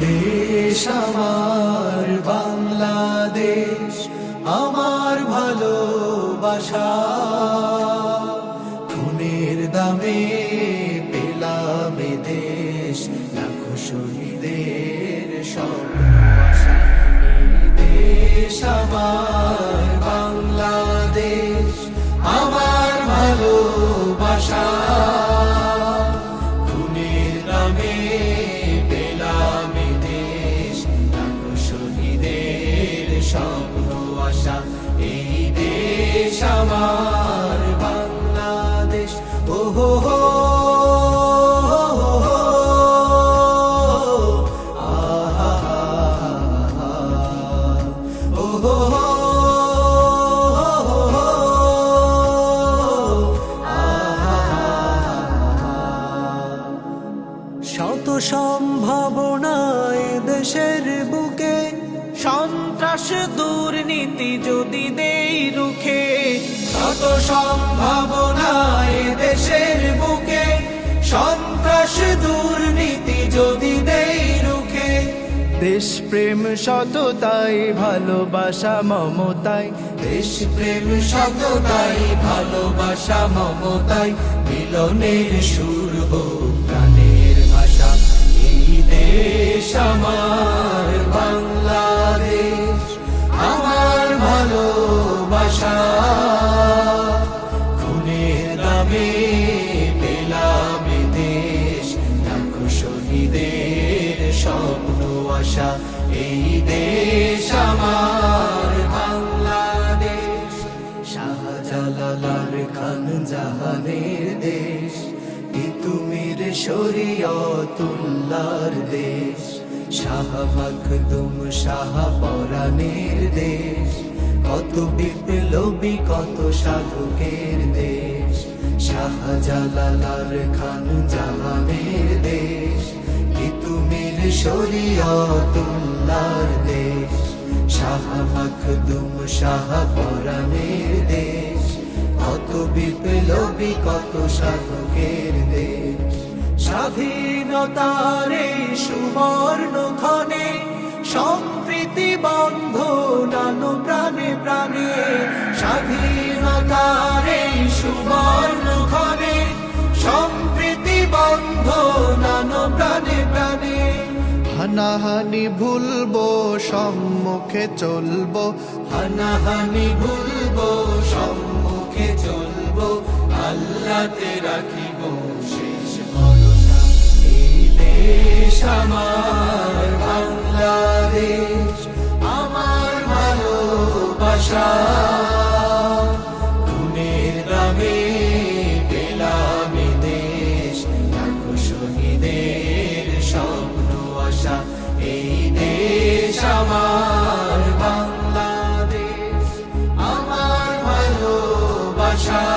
দেশ আমার বাংলাদেশ আমার ভালোবাসা। খুনের দামে এই দেশ আমার বাংলাদেশ। ও হো হো সম্ভাবনায় দেশের বুকে সন্ত্রাস দুর্নীতি যদি দেই রুখে শত সম্ভাবনায় দেশের বুকে। সন্ত্রাস দুর্নীতি যদি দেই রুখে, দেশপ্রেম সততাই ভালোবাসা মমতাই। দেশ প্রেম সততাই ভালোবাসা মমতাই, মিলনের সুর হোক প্রাণের ভাষা। এই দেশ আমার আশা এই দেশ আমার বাংলাদেশ। শাহজালালার খান জাহানের দেশ তিতুমির শরীয়তুল্লার দেশ। শাহ মখদুম শাহ পরাণের দেশ, কত বিপ্লবী, কত সাধকের দেশ। শাহজালালার খান জাহানের দেশ শরীয়তুল্লার দেশ, শাহ মখদুম, শাহ পরাণের দেশ। কত বিপ্লবী, কত সাধকের দেশ। স্বাধীনতার এই সুবর্ণ ক্ষণে সম্প্রীতি বন্ধ নানো প্রাণে প্রাণে স্বাধীনতার সুবর্ণ ক্ষণে সম্প্রীতি বন্ধ নানো প্রাণে প্রাণে হানাহানি ভুলবো, সম্মুখে চলবো। হানাহানি ভুলবো, সম্মুখে চলবো। আল্লাহতে রাখিব শেষ ভরসা। এই দেশ আমার এই দেশ আমার বাংলাদেশ আমার ভালোবাসা।